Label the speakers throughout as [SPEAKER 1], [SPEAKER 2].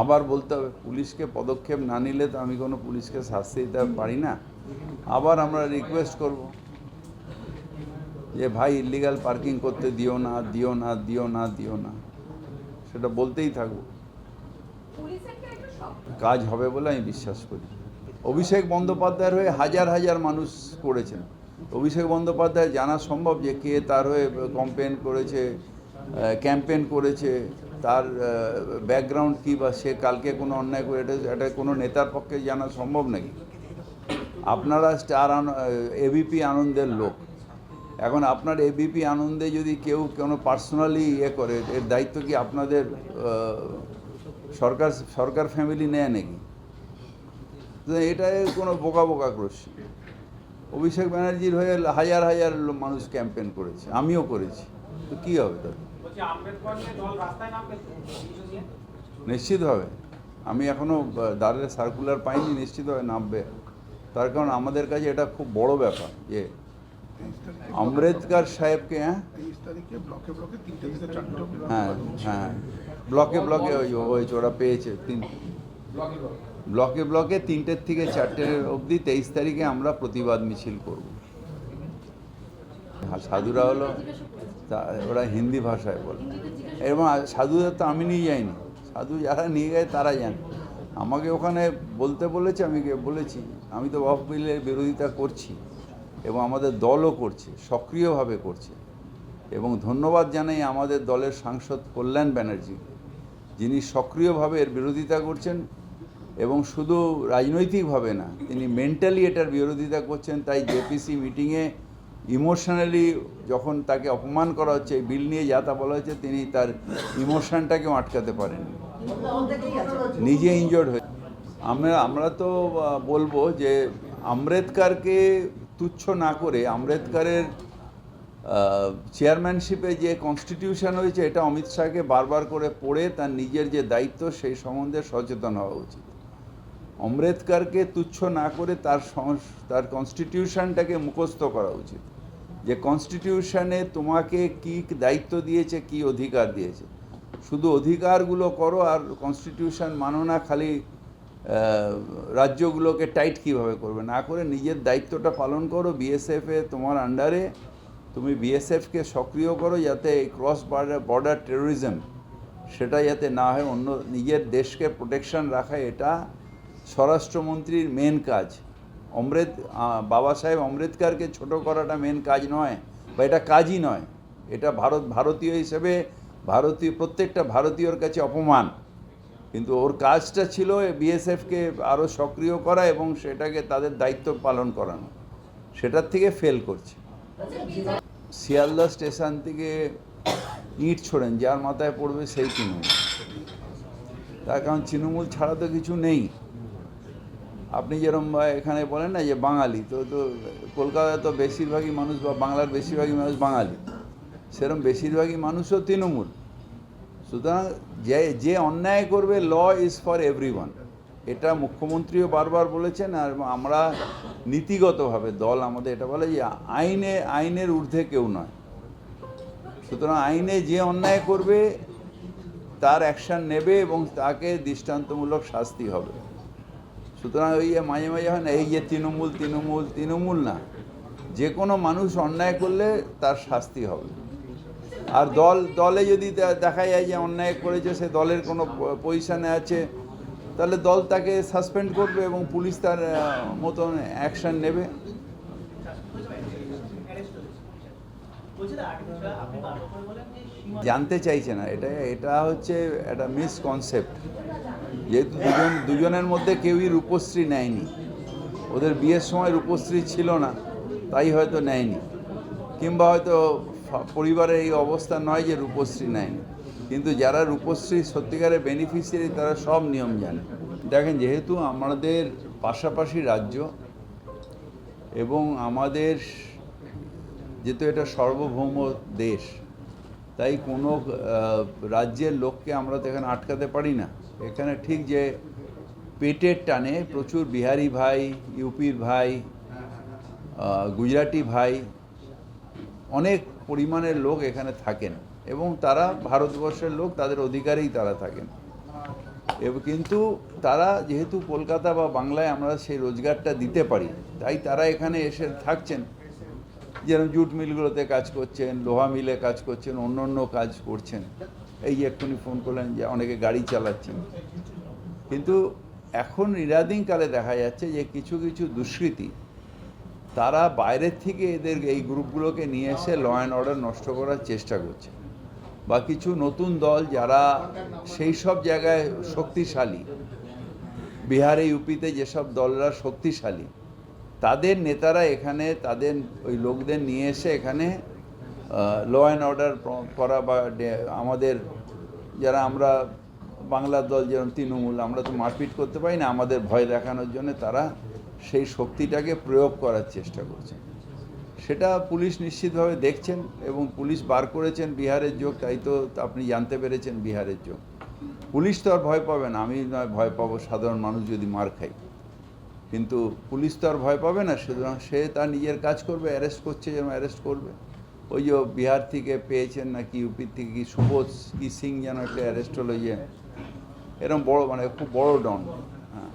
[SPEAKER 1] আবার বলতে হবে, পুলিশকে পদক্ষেপ না নিলে তো আমি কোনো পুলিশকে শাস্তি দিতে পারি না। আবার আমরা রিকোয়েস্ট করব যে, ভাই ইলিগাল পার্কিং করতে দিও না দিও না দিও না দিও না। সেটা বলতেই থাকব। কাজ হবে বলে আমি বিশ্বাস করি। অভিষেক বন্দ্যোপাধ্যায়ের হয়ে হাজার হাজার মানুষ করেছেন। অভিষেক বন্দ্যোপাধ্যায় জানা সম্ভব যে, কে তার হয়ে কমপ্লেন করেছে ক্যাম্পেন করেছে তার ব্যাকগ্রাউন্ড কী বা সে কালকে কোনো অন্যায় করে, এটা এটা কোনো নেতার পক্ষে জানা সম্ভব নাকি? আপনারা স্টার এবিপি আনন্দের লোক। এখন আপনার এবিপি আনন্দে যদি কেউ কোনো পার্সোনালি ইয়ে করে, এর দায়িত্ব কি আপনাদের সরকার সরকার ফ্যামিলি নেয় নাকি? এটা কোনো বোকা বোকা করছি। অভিষেক ব্যানার্জির হয়ে হাজার হাজার মানুষ ক্যাম্পেন করেছে। আমিও করেছি। তো কী হবে তার
[SPEAKER 2] বলছি আম্বেদকর নিয়ে দল রাস্তায় নামবে তো? ইস্যু নিয়ে?
[SPEAKER 1] নিশ্চিত হবে। আমি এখনও দ্বারের সার্কুলার পাইনি নিশ্চিতভাবে নামবে। তার কারণ আমাদের কাছে এটা খুব বড় ব্যাপার যে আম্বেদকর সাহেবকে হ্যাঁ? হ্যাঁ হ্যাঁ। ব্লকে ব্লকে ওই হয়েছে ওরা পেয়েছে তিন ব্লকে ব্লকে তিনটের থেকে চারটের অবধি তেইশ তারিখে আমরা প্রতিবাদ মিছিল করব। আর সাধুরা হলো তা- ওরা হিন্দি ভাষায় বলে। এবং সাধুদের তো আমি নিয়ে যাইনি। সাধু যারা নিয়ে যায় তারা জানে। আমাকে ওখানে বলতে বলেছে, আমি বলেছি। আমি তো অফ বিলের বিরোধিতা করছি এবং আমাদের দলও করছে, সক্রিয়ভাবে করছে। এবং ধন্যবাদ জানাই আমাদের দলের সাংসদ কল্যাণ ব্যানার্জি, যিনি সক্রিয়ভাবে এর বিরোধিতা করছেন এবং শুধু রাজনৈতিকভাবে না, তিনি মেন্টালি এটার বিরোধিতা করছেন। তাই জেপিসি মিটিংয়ে ইমোশনালি যখন তাকে অপমান করা হচ্ছে, এই বিল নিয়ে যা তা বলা হচ্ছে তিনি তার ইমোশনটাকেও আটকাতে পারেননি। নিজে ইনজোর্ড হয়ে আমরা আমরা তো বলব যে আম্বেদকারকে তুচ্ছ না করে আম্বেদকারের চেয়ারম্যানশিপে যে কনস্টিটিউশন হয়েছে এটা অমিত শাহকে বারবার করে পড়ে তার নিজের যে দায়িত্ব, সেই সম্বন্ধে সচেতন হওয়া উচিত। আম্বেদকারকে তুচ্ছ না করে তার তার কনস্টিটিউশনটাকে মুখস্থ করা উচিত। যে কনস্টিটিউশনে তোমাকে কি দায়িত্ব দিয়েছে, কি অধিকার দিয়েছে। শুধু অধিকারগুলো করো আর কনস্টিটিউশন মানো না, খালি রাজ্যগুলোকে টাইট কীভাবে করবে? না করে নিজের দায়িত্বটা পালন করো বিএসএফে তোমার আন্ডারে তুমি বিএসএফকে সক্রিয় করো যাতে ক্রস বর্ডার বর্ডার টেরোরিজম সেটা যাতে না হয়, অন্য নিজের দেশকে প্রোটেকশন রাখা, এটা স্বরাষ্ট্রমন্ত্রীর মেন কাজ। অমৃত বাবা সাহেব অমৃতকারকে ছোট করাটা মেন কাজ নয়, বা এটা কাজই নয়। এটা ভারত, ভারতীয় হিসেবে ভারতীয়, প্রত্যেকটা ভারতীয়র কাছে অপমান। কিন্তু ওর কাজটা ছিল বিএসএফকে আরও সক্রিয় করা এবং সেটাকে তাদের দায়িত্ব পালন করানো। সেটার থেকে ফেল করছে। শিয়ালদা স্টেশন থেকে ইট ছোড়েন, যার মাথায় পড়বে সেই তৃণমূল। তার কারণ তৃণমূল ছাড়া তো কিছু নেই। আপনি যেরকম এখানে বলেন না যে বাঙালি, তো তো, কলকাতায় তো বেশিরভাগই মানুষ বা বাংলার বেশিরভাগই মানুষ বাঙালি। সেরকম বেশিরভাগই মানুষও তৃণমূল। সুতরাং যে যে অন্যায় করবে ল ইজ ফর এভরি এটা মুখ্যমন্ত্রীও বারবার বলেছেন, আর আমরা নীতিগতভাবে, দল আমাদের এটা বলে যে আইনে, আইনের ঊর্ধ্বে কেউ নয়। সুতরাং আইনে যে অন্যায় করবে, তার অ্যাকশন নেবে এবং তাকে দৃষ্টান্তমূলক শাস্তি হবে। সুতরাং ওই মাঝে মাঝে হয় না, এই যে তৃণমূল তৃণমূল তৃণমূল না। যে কোনো মানুষ অন্যায় করলে তার শাস্তি হবে। আর দল, দলে যদি দেখা যায় যে অন্যায় করেছে, সে দলের কোনো পজিশানে আছে, তাহলে দল তাকে সাসপেন্ড করবে এবং পুলিশ তার মতন অ্যাকশন নেবে। জানতে চাইছে না, এটা এটা হচ্ছে একটা মিসকনসেপ্ট। যেহেতু দুজন, দুজনের মধ্যে কেউই রূপশ্রী নেয়নি। ওদের বিয়ের সময় রূপশ্রী ছিল না, তাই হয়তো নেয়নি। কিংবা হয়তো পরিবারের এই অবস্থা নয় যে রূপশ্রী নেয়নি। কিন্তু যারা রূপশ্রী, সত্যিকারের বেনিফিশিয়ারি তারা সব নিয়ম জানে। দেখেন, যেহেতু আমাদের পাশাপাশি রাজ্য এবং আমাদের, যেহেতু এটা সার্বভৌম দেশ তাই কোনো রাজ্যের লোককে আমরা তো এখানে আটকাতে পারি না। এখানে ঠিক যে পেটের টানে প্রচুর বিহারি ভাই, ইউপির ভাই গুজরাটি ভাই, অনেক পরিমাণের লোক এখানে থাকেন এবং তারা ভারতবর্ষের লোক, তাদের অধিকারেই তারা থাকেন। কিন্তু তারা যেহেতু কলকাতা বা বাংলায় আমরা সেই রোজগারটা দিতে পারি, তাই তারা এখানে এসে থাকছেন। যেরকম জুট মিলগুলোতে কাজ করছেন, লোহা মিলে কাজ করছেন, অন্য অন্য কাজ করছেন। এই এক্ষুনি ফোন করলেন যে অনেকে গাড়ি চালাচ্ছেন। কিন্তু এখন কালে দেখা যাচ্ছে যে কিছু কিছু দুষ্কৃতী, তারা বাইরের থেকে এদের এই গ্রুপগুলোকে নিয়ে এসে ল অ্যান্ড অর্ডার নষ্ট করার চেষ্টা করছে। বা কিছু নতুন দল যারা সেই সব জায়গায় শক্তিশালী, বিহারে, ইউপিতে যেসব দলরা শক্তিশালী তাদের নেতারা এখানে, তাদের ওই লোকদের নিয়ে এসে এখানে ল অ্যান্ড অর্ডার করা বা আমাদের যারা আমরা বাংলার দল যেরকম তৃণমূল, আমরা তো মারপিট করতে পারি না, আমাদের ভয় দেখানোর জন্য তারা সেই শক্তিটাকে প্রয়োগ করার চেষ্টা করছে। সেটা পুলিশ নিশ্চিতভাবে দেখছেন এবং পুলিশ বার করেছেন বিহারের যোগ, তাই তো আপনি জানতে পেরেছেন বিহারের যোগ। পুলিশ তো আর ভয় পাবে না, আমি নয়, ভয় পাবো সাধারণ মানুষ যদি মার খাই কিন্তু পুলিশ তো আর ভয় পাবে না সুতরাং সে তার নিজের কাজ করবে অ্যারেস্ট করছে যেন অ্যারেস্ট করবে। ওই যে বিহার থেকে পেয়েছেন নাকি ইউপির থেকে কি সুবোধ কি সিং যেন একটা অ্যারেস্ট হলো যে এরকম বড় মানে খুব বড় ডন। হ্যাঁ।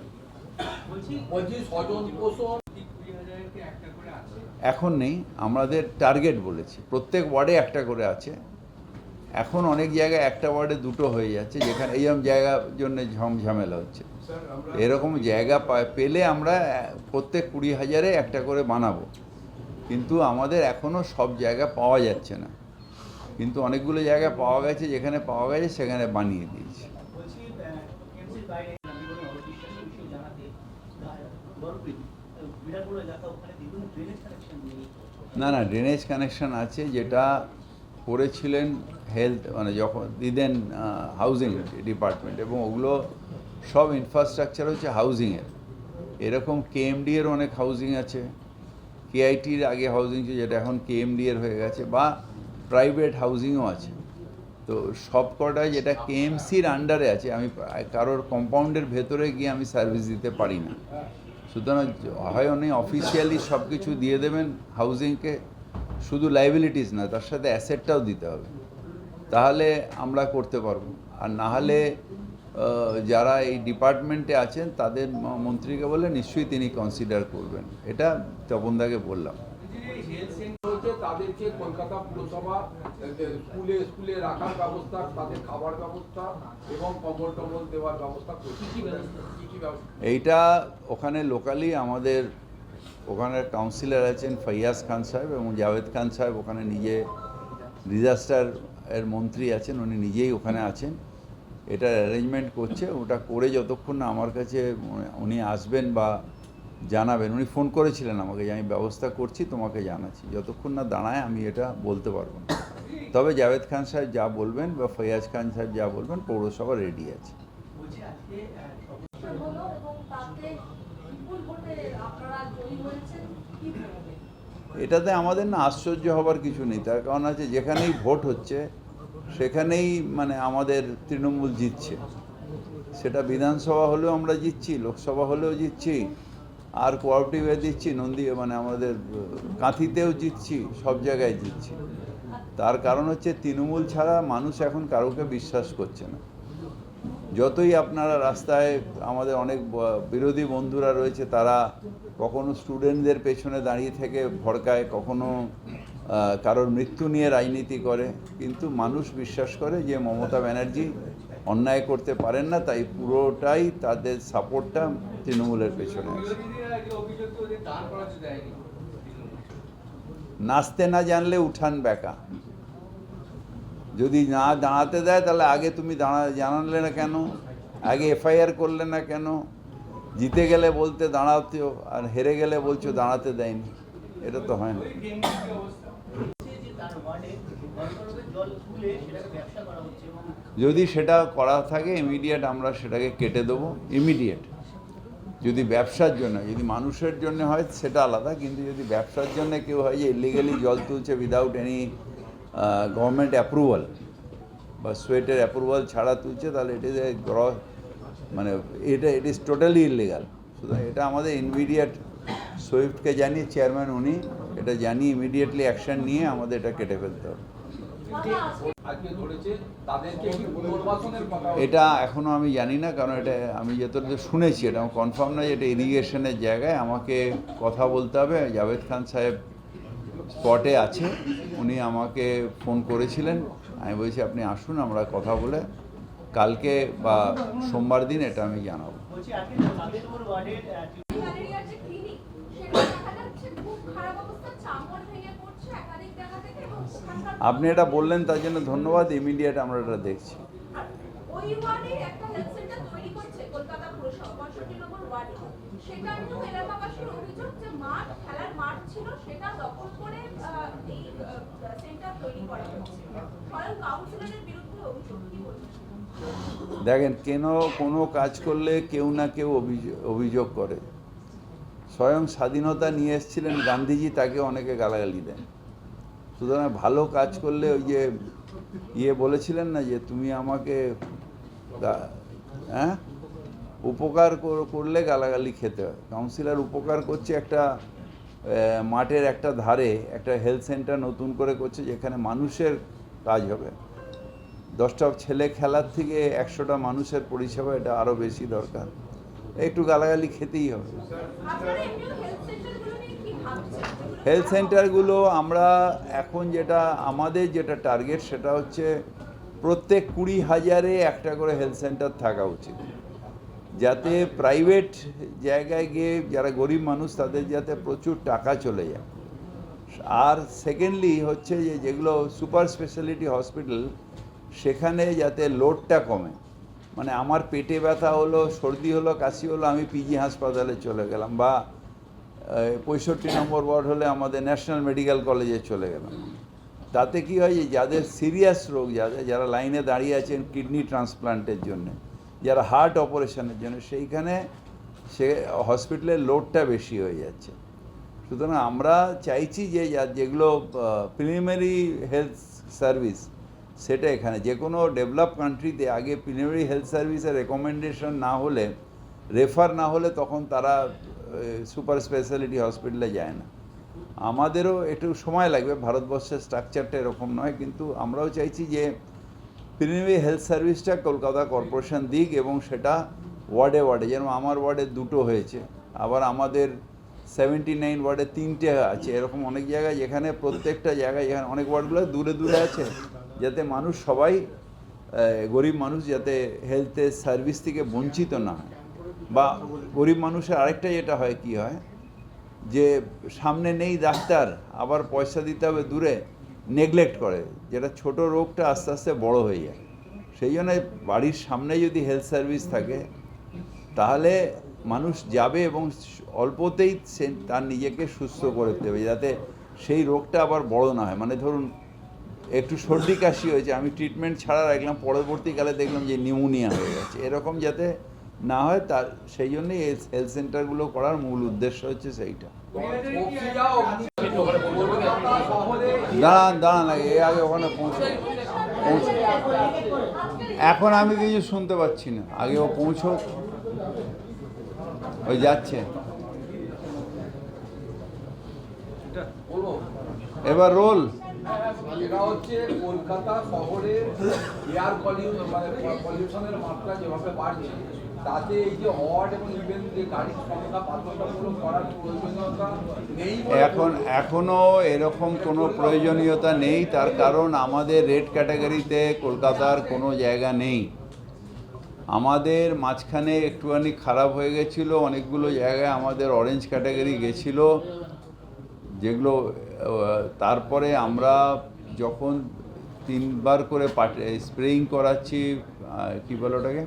[SPEAKER 1] এখন নেই আমাদের টার্গেট বলেছি। প্রত্যেক ওয়ার্ডে একটা করে আছে। এখন অনেক জায়গায় একটা ওয়ার্ডে দুটো হয়ে যাচ্ছে যেখানে এইরকম জায়গার জন্য ঝমঝামেলা হচ্ছে। এরকম জায়গা পেলে আমরা প্রত্যেক কুড়ি হাজারে একটা করে বানাবো। কিন্তু আমাদের এখনও সব জায়গা পাওয়া যাচ্ছে না। কিন্তু অনেকগুলো জায়গা পাওয়া গেছে যেখানে পাওয়া গেছে সেখানে বানিয়ে দিয়েছি। না না ড্রেনেজ কানেকশন আছে যেটা করেছিলেন হেলথ মানে যখন দিদেন হাউজিং ডিপার্টমেন্ট এবং ওগুলো সব ইনফ্রাস্ট্রাকচার হচ্ছে হাউজিংয়ের এরকম কেএমডি এর অনেক হাউজিং আছে। কেআইটির আগে হাউজিং ছিল, যেটা এখন কেএমডি এর হয়ে গেছে, বা প্রাইভেট হাউজিংও আছে। তো সব কটায় যেটা কেএমসির আন্ডারে আছে, আমি কারোর কম্পাউন্ডের ভেতরে গিয়ে আমি সার্ভিস দিতে পারি না। সুতরাং হয় উনি অফিসিয়ালি সব কিছু দিয়ে দেবেন হাউজিংকে শুধু লাইবিলিটিস না তার সাথে অ্যাসেটটাও দিতে হবে। তাহলে আমরা করতে পারব। আর না হলে যারা এই ডিপার্টমেন্টে আছেন তাদের মন্ত্রীকে বলে নিশ্চয়ই তিনি কনসিডার করবেন। এটা তপনদাকে বললাম।
[SPEAKER 3] হেলথ সেন্টার হচ্ছে তাদেরকে কলকাতা পুরসভা স্কুলে স্কুলে রাখার ব্যবস্থা তাদের খাবার ব্যবস্থা এবং কম্বল টম্বল দেওয়ার ব্যবস্থা করছে। কি কি ব্যবস্থা? কি কি ব্যবস্থা?
[SPEAKER 1] এইটা ওখানে লোকালি আমাদের ওখানে কাউন্সিলর আছেন ফৈয়াজ খান সাহেব এবং জাভেদ খান সাহেব, ওখানে নিজে ডিজাস্টার এর মন্ত্রী আছেন, উনি নিজেই ওখানে আছেন। এটা অ্যারেঞ্জমেন্ট করছে, ওটা করে যতক্ষণ না আমার কাছে উনি- আসবেন বা জানাবেন, উনি ফোন করেছিলেন আমাকে যে আমি ব্যবস্থা করছি, তোমাকে জানাচ্ছি। যতক্ষণ না দাঁড়ায় আমি এটা বলতে পারব না। তবে জাভেদ খান সাহেব যা বলবেন বা ফৈয়াজ খান সাহেব যা বলবেন, পৌরসভা রেডি আছে
[SPEAKER 4] বলছি আজকে আহ,
[SPEAKER 5] হলো এবং তাতে বিপুল ভোটে আপনারা জয়ী হয়েছেন কি বলবেন
[SPEAKER 1] এটাতে আমাদের না আশ্চর্য হবার কিছু নেই। তার কারণ আছে, যেখানেই ভোট হচ্ছে, সেখানেই মানে আমাদের তৃণমূল জিতছে। সেটা বিধানসভা হলেও আমরা জিতছি, লোকসভা হলেও জিতছি, আর কোঅপারেটিভে জিতছি নন্দী মানে আমাদের কাঁথিতেও জিতছি, সব জায়গায় জিতছি। তার কারণ হচ্ছে, তৃণমূল ছাড়া মানুষ এখন কারোকে বিশ্বাস করছে না। যতই আপনারা রাস্তায় আমাদের অনেক বিরোধী বন্ধুরা রয়েছে, তারা কখনো স্টুডেন্টদের পেছনে দাঁড়িয়ে থেকে ভড়কায়, কখনো কারোর মৃত্যু নিয়ে রাজনীতি করে। কিন্তু মানুষ বিশ্বাস করে যে মমতা ব্যানার্জি অন্যায় করতে পারেন না, তাই পুরোটাই তাদের সাপোর্টটা তৃণমূলের পেছনে আছে। নাচতে না জানলে উঠান বেকা যদি না দাঁড়াতে দেয়, তাহলে আগে তুমি দাঁড়া, জানালে না কেন? আগে এফআইআর করলে না কেন? জিতে গেলে বলতে দাঁড়াতেও, আর হেরে গেলে বলছো দাঁড়াতে দেয়নি। এটা তো হয় না। যদি সেটা করা থাকে ইমিডিয়েট আমরা সেটাকে কেটে দেবো ইমিডিয়েট যদি ব্যবসার জন্য, যদি মানুষের জন্য হয়, সেটা আলাদা, কিন্তু যদি ব্যবসার জন্য কেউ হয় যে ইলিগালি জল তুলছে উইদাউট এনি গভর্নমেন্ট অ্যাপ্রুভাল বা সোয়েটের অ্যাপ্রুভাল ছাড়া তুলছে, তাহলে ইট ইজ এ গ্র মানে এটা ইট ইজ টোটালি ইলিগাল সুতরাং এটা আমাদের ইমিডিয়েট সুইফটকে জানিয়ে চেয়ারম্যান উনি এটা জানিয়ে ইমিডিয়েটলি অ্যাকশন নিয়ে আমাদের এটা কেটে ফেলতে হবে। এটা এখনও আমি জানি না, কারণ এটা আমি যতটুকু শুনেছি, এটা আমার কনফার্ম নয়, এটা ইরিগেশনের জায়গায় আমাকে কথা বলতে হবে। জাভেদ খান সাহেব স্পটে আছে। উনি আমাকে ফোন করেছিলেন। আমি বলছি আপনি আসুন আমরা কথা বলে কালকে বা সোমবার দিন এটা আমি জানাব। আপনি এটা বললেন তার জন্য ধন্যবাদ। ইমিডিয়েট আমরা এটা দেখছি
[SPEAKER 5] আর ওই ওয়ার্ডে একটা হেলথ সেন্টার তৈরি করছে কলকাতা পুরসভা নম্বর ওয়ার্ডে এলাকাবাসীর অভিযোগ যে মাঠ, খেলার মাঠ ছিল, সেটা দখল করে এই সেন্টার তৈরি করা কাউন্সিলরের বিরুদ্ধে অভিযোগ, কি
[SPEAKER 1] দেখেন, কেন কোনো কাজ করলে কেউ না কেউ অভিযোগ করে? স্বয়ং স্বাধীনতা নিয়ে এসেছিলেন গান্ধীজি, তাকে অনেকে গালাগালি দেন। সুতরাং ভালো কাজ করলে ওই যে ইয়ে বলেছিলেন না যে, তুমি আমাকে হ্যাঁ? উপকার করলে গালাগালি খেতে হয়। কাউন্সিলর উপকার করছে একটা মাঠের একটা ধারে একটা হেলথ সেন্টার নতুন করে করছে যেখানে মানুষের কাজ হবে। দশটা ছেলে খেলার থেকে একশোটা মানুষের পরিষেবা এটা আরও বেশি দরকার। একটু গালাগালি খেতেই হবে।
[SPEAKER 5] হেলথ সেন্টারগুলো
[SPEAKER 1] আমরা এখন যেটা আমাদের যেটা টার্গেট সেটা হচ্ছে প্রত্যেক কুড়ি হাজারে একটা করে হেলথ সেন্টার থাকা উচিত। যাতে প্রাইভেট জায়গায় গিয়ে যারা গরিব মানুষ, তাদের যাতে প্রচুর টাকা চলে যায়। আর সেকেন্ডলি হচ্ছে যে, যেগুলো সুপার স্পেশালিটি হসপিটাল সেখানে যাতে লোডটা কমে। মানে আমার পেটে ব্যথা হলো, সর্দি হলো, কাশি হলো, আমি পিজি হাসপাতালে চলে গেলাম বা পঁয়ষট্টি নম্বর ওয়ার্ড হলে আমাদের ন্যাশনাল মেডিকেল কলেজে চলে গেলাম। তাতে কি হয় যে, যাদের সিরিয়াস রোগ, যাদের, যারা লাইনে দাঁড়িয়ে আছেন কিডনি ট্রান্সপ্লান্টের জন্য যারা হার্ট অপারেশনের জন্য, সেইখানে সে হসপিটালের লোডটা বেশি হয়ে যাচ্ছে। সুতরাং আমরা চাইছি যে যেগুলো প্রিলিমিনারি হেলথ সার্ভিস সেটা এখানে, যে কোনো ডেভেলপ কান্ট্রিতে আগে প্রিলিমিনারি হেলথ সার্ভিসের রেকমেন্ডেশন না হলে রেফার না হলে তখন তারা সুপার স্পেশালিটি হসপিটালে যায় না। আমাদেরও একটু সময় লাগবে, ভারতবর্ষের স্ট্রাকচারটা এরকম নয়, কিন্তু আমরাও চাইছি যে প্রিলিমিনারি হেলথ সার্ভিসটা কলকাতা কর্পোরেশন দিক এবং সেটা ওয়ার্ডে ওয়ার্ডে, যেরকম আমার ওয়ার্ডে দুটো হয়েছে, আবার আমাদের সেভেন্টি নাইন ওয়ার্ডে তিনটে আছে, এরকম অনেক জায়গায় যেখানে প্রত্যেকটা জায়গায় যেখানে অনেক ওয়ার্ডগুলো দূরে দূরে আছে, যাতে মানুষ সবাই গরিব মানুষ যাতে হেলথের সার্ভিস থেকে বঞ্চিত না হয়। বা গরিব মানুষের আরেকটা যেটা হয় কি হয়, যে সামনে নেই ডাক্তার, আবার পয়সা দিতে হবে দূরে নেগলেক্ট করে, যেটা ছোট রোগটা আস্তে আস্তে বড় হয়ে যায়। সেই জন্য বাড়ির সামনে যদি হেলথ সার্ভিস থাকে, তাহলে মানুষ যাবে এবং অল্পতেই সে তার নিজেকে সুস্থ করে দেবে, যাতে সেই রোগটা আবার বড় না হয়। মানে ধরুন, একটু সর্দি কাশি হয়েছে, আমি ট্রিটমেন্ট ছাড়া রাখলাম, পরবর্তীকালে দেখলাম যে নিউমোনিয়া হয়ে গেছে। এরকম যাতে না হয়, তার, সেই জন্যই হেলথ সেন্টারগুলো করার মূল উদ্দেশ্য হচ্ছে সেইটা। দাঁড়ান দাঁড়ান এ আগে ওখানে পৌঁছে পৌঁছে এখন আমি কিছু শুনতে পাচ্ছি না। আগে ও পৌঁছো ওই যাচ্ছে। এবার রোল।
[SPEAKER 3] এটা হচ্ছে কলকাতা শহরের এয়ার পলিউশনের মাত্রা যেভাবে বাড়ছে তাতে এই যে এবং ইভেন যে গাড়ির বাধ্যতামূলক করার প্রয়োজনীয়তা নেই
[SPEAKER 1] এখন এখনও এরকম কোনো প্রয়োজনীয়তা নেই তার কারণ আমাদের রেড ক্যাটাগরিতে কলকাতার কোনো জায়গা নেই। আমাদের মাঝখানে একটুখানি খারাপ হয়ে গেছিল অনেকগুলো জায়গায় আমাদের অরেঞ্জ ক্যাটাগরি গেছিল। যেগুলো তারপরে আমরা যখন তিনবার করে স্প্রেইং করাচ্ছি কী বলো ওটাকে?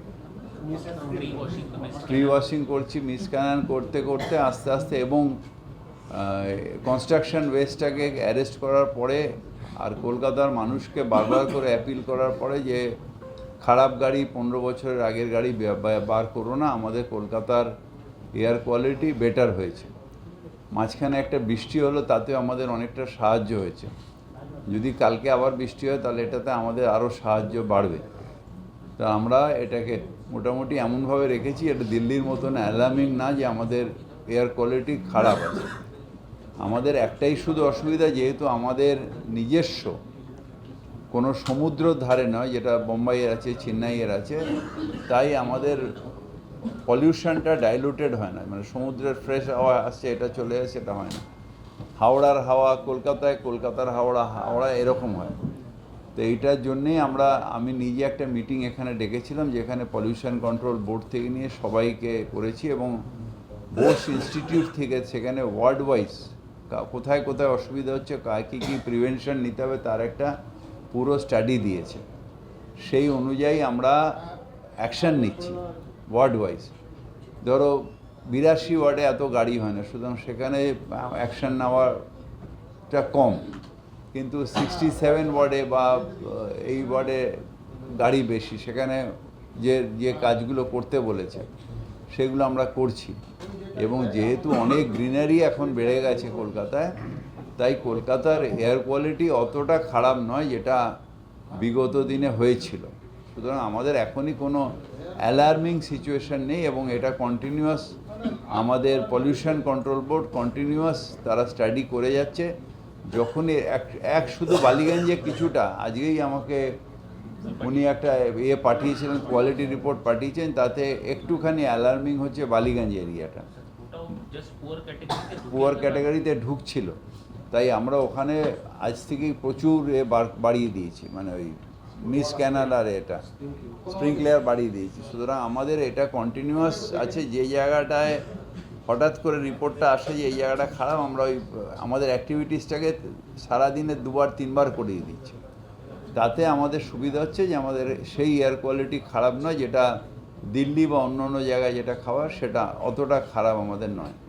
[SPEAKER 1] প্রি ওয়াশিং করছি মিসকানান করতে করতে আস্তে আস্তে এবং কনস্ট্রাকশন ওয়েস্টটাকে অ্যারেস্ট করার পরে আর কলকাতার মানুষকে বারবার করে অ্যাপিল করার পরে যে, খারাপ গাড়ি পনেরো বছরের আগের গাড়ি বার করো না, আমাদের কলকাতার এয়ার কোয়ালিটি বেটার হয়েছে। মাঝখানে একটা বৃষ্টি হলো, তাতেও আমাদের অনেকটা সাহায্য হয়েছে। যদি কালকে আবার বৃষ্টি হয়, তাহলে এটাতে আমাদের আরও সাহায্য বাড়বে। তা আমরা এটাকে মোটামুটি এমনভাবে রেখেছি, এটা দিল্লির মতন অ্যালার্মিং না যে আমাদের এয়ার কোয়ালিটি খারাপ আছে। আমাদের একটাই শুধু অসুবিধা, যেহেতু আমাদের নিজস্ব কোনো সমুদ্র ধারে নয়, যেটা বোম্বাইয়ের আছে, চেন্নাইয়ের আছে, তাই আমাদের পলিউশনটা ডাইলুটেড হয় না। মানে সমুদ্রের ফ্রেশ হাওয়া আসছে, এটা চলে আসে এটা হয় না। হাওড়ার হাওয়া কলকাতায়, কলকাতার হাওড়া হাওড়া এরকম হয়। তো এইটার জন্যেই আমরা, আমি নিজে একটা মিটিং এখানে ডেকেছিলাম, যেখানে পলিউশন কন্ট্রোল বোর্ড থেকে নিয়ে সবাইকে করেছি এবং বোস ইনস্টিটিউট থেকে, সেখানে ওয়ার্ড ওয়াইজ কোথায় কোথায় অসুবিধা হচ্ছে, কার কী কী প্রিভেনশন নিতে হবে, তার একটা পুরো স্টাডি দিয়েছে। সেই অনুযায়ী আমরা অ্যাকশান নিচ্ছি ওয়ার্ড ওয়াইজ ধরো, বিরাশি ওয়ার্ডে এত গাড়ি হয় না, সুতরাং সেখানে অ্যাকশান নেওয়াটা কম। কিন্তু সিক্সটি সেভেন ওয়ার্ডে বা এই ওয়ার্ডে গাড়ি বেশি। সেখানে যে যে কাজগুলো করতে বলেছে, সেগুলো আমরা করছি। এবং যেহেতু অনেক গ্রিনারি এখন বেড়ে গেছে কলকাতায়, তাই কলকাতার এয়ার কোয়ালিটি অতটা খারাপ নয় যেটা বিগত দিনে হয়েছিল। সুতরাং আমাদের এখনই কোনো অ্যালার্মিং সিচুয়েশন নেই এবং এটা কন্টিনিউয়াস আমাদের পলিউশন কন্ট্রোল বোর্ড কন্টিনিউয়াস তারা স্টাডি করে যাচ্ছে। যখনই এক এক শুধু বালিগঞ্জে কিছুটা, আজকেই আমাকে উনি একটা ইয়ে পাঠিয়েছিলেন কোয়ালিটি রিপোর্ট পাঠিয়েছেন, তাতে একটুখানি অ্যালার্মিং হচ্ছে বালিগঞ্জ এরিয়াটা।
[SPEAKER 6] পুয়ার ক্যাটাগরিতে
[SPEAKER 1] ঢুকছিল। তাই আমরা ওখানে আজ থেকেই প্রচুর এ বাড়িয়ে দিয়েছি মানে ওই মিস ক্যানাল আর এটা স্প্রিংক্লেয়ার বাড়িয়ে দিয়েছি। সুতরাং আমাদের এটা কন্টিনিউয়াস আছে, যে জায়গাটায় হঠাৎ করে রিপোর্টটা আসে যে এই জায়গাটা খারাপ, আমরা ওই, আমাদের অ্যাক্টিভিটিসটাকে সারাদিনে দুবার, তিনবার করিয়ে দিচ্ছি। তাতে আমাদের সুবিধা হচ্ছে যে আমাদের সেই এয়ার কোয়ালিটি খারাপ নয়, যেটা দিল্লি বা অন্য অন্য জায়গায় যেটা খাওয়ার সেটা অতটা খারাপ আমাদের নয়।